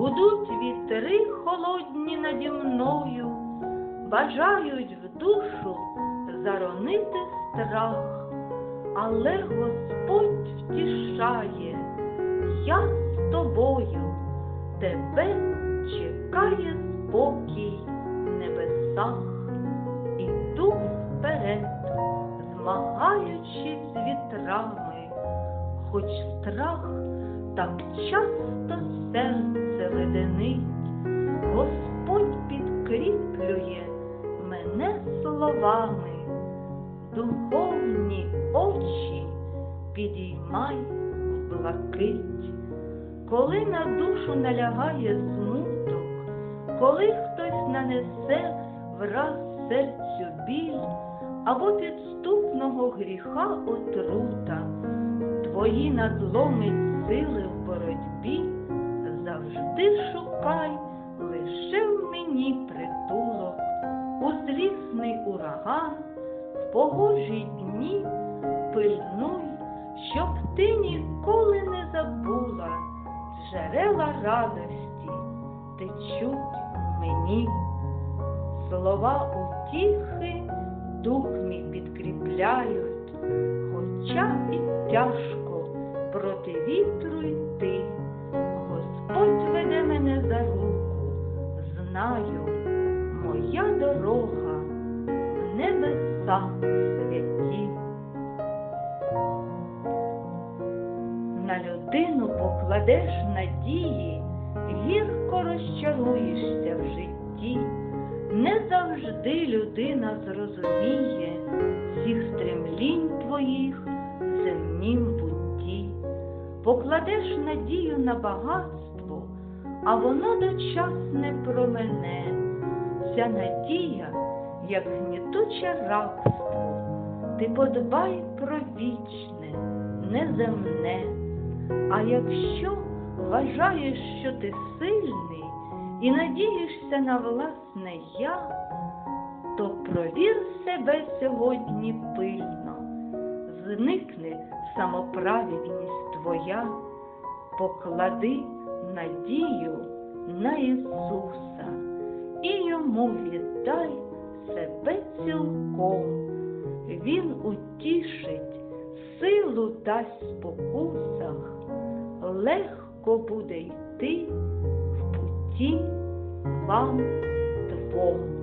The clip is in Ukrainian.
Гудуть вітри холодні наді мною, бажають в душу заронити страх, але Господь втішає, я з тобою, тебе чекає спокій в небесах. Іду вперед, змагаючись вітрами, хоч страх так часто серце леденить, Господь підкріплює мене словами, духовні очі підіймай в блакить, коли на душу налягає смуток, коли хтось нанесе враз серцю біль або підступного гріха отрута, твої надломить сили в боротьбі, злісний ураган, в погожі дні пильнуй, щоб ти ніколи не забула джерела радості течуть мені. Слова утіхи дух мій підкріпляють, хоча і тяжко проти вітру йти. Господь веде мене за руку, знаю, моя дорога небеса святі. На людину покладеш надії, гірко розчаруєшся в житті. Не завжди людина зрозуміє всіх стремлінь твоїх в земнім бутті. Покладеш надію на багатство, а воно дочасне промене. Ця надія, як гнітуче рабство, ти подбай про вічне, неземне. А якщо вважаєш, що ти сильний і надієшся на власне я, то провір себе сьогодні пильно, зникне самоправедність твоя, поклади надію на Ісуса і йому віддай себе цілком. Він утішить, силу дасть спокусах, легко буде йти в путі вам двом.